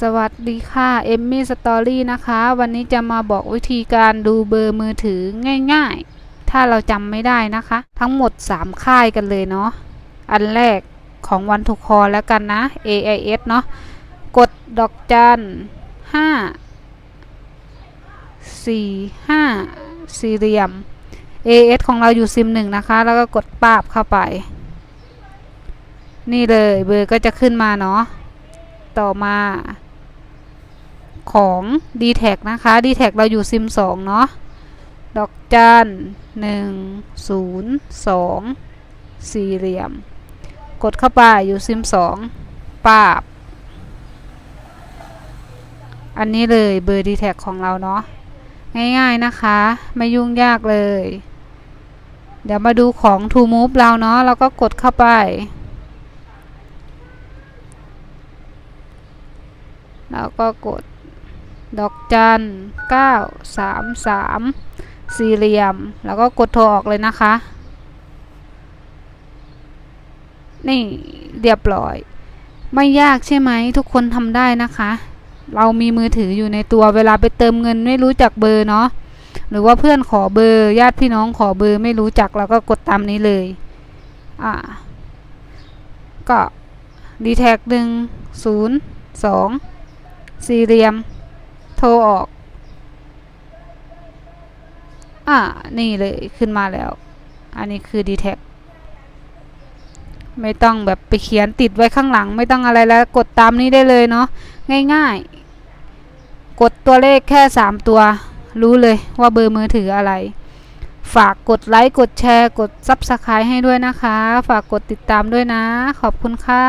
สวัสดีค่ะเอมมี่สตอรี่นะคะ วันนี้จะมาบอกวิธีการดูเบอร์มือถือง่ายๆ ถ้าเราจำไม่ได้นะคะ ทั้งหมด 3 ค่ายกันเลยเนาะอันแรกของวันทุกคอแล้วกันนะ AIS เนาะกดดอกจัน 5 4 5 สี่เหลี่ยม AS ของเราอยู่ซิมหนึ่งนะคะ แล้วก็กดปาบเข้าไป นี่เลยเบอร์ก็จะขึ้นมาเนาะต่อมา ของ d t แทนะคะ d t แทเราอยู่ซิมสองเนาะ ดอกจันหนึ่งศูนย์สองสี่เหลี่ยม กดเข้าไปอยู่ซิมสองปาบ อันนี้เลยเบอร์ d t แทของเราเนาะ ง่ายๆนะคะ ไม่ยุ่งยากเลย เดี๋ยวมาดูของ To Move เราเนาะ เราก็กดเข้าไปแล้วก็กด ดอกจัน9 3 3สี่เหลี่ยม แล้วก็กดโทรออกเลยนะคะ นี่เรียบร้อย ไม่ยากใช่ไหมทุกคนทำได้นะคะ เรามีมือถืออยู่ในตัวเวลาไปเติมเงินไม่รู้จักเบอร์เนาะหรือว่าเพื่อนขอเบอร์ญาติพี่น้องขอเบอร์ไม่รู้จักเราก็กดตามนี้เลย อ่า ก็ดีแท็กหนึ่งศูนย์สองสี่เหลี่ยม โทรออก อ่า นี่เลยขึ้นมาแล้ว อันนี้คือ d t แทไม่ต้องแบบไปเขียนติดไว้ข้างหลัง ไม่ต้องอะไรแล้ว กดตามนี้ได้เลยเนาะง่ายๆ กดตัวเลขแค่ 3 ตัว รู้เลยว่าเบอร์มือถืออะไร ฝากกดไลค์ กดแชร์ กด Subscribe ให้ด้วยนะคะ ฝากกดติดตามด้วยนะ ขอบคุณค่ะ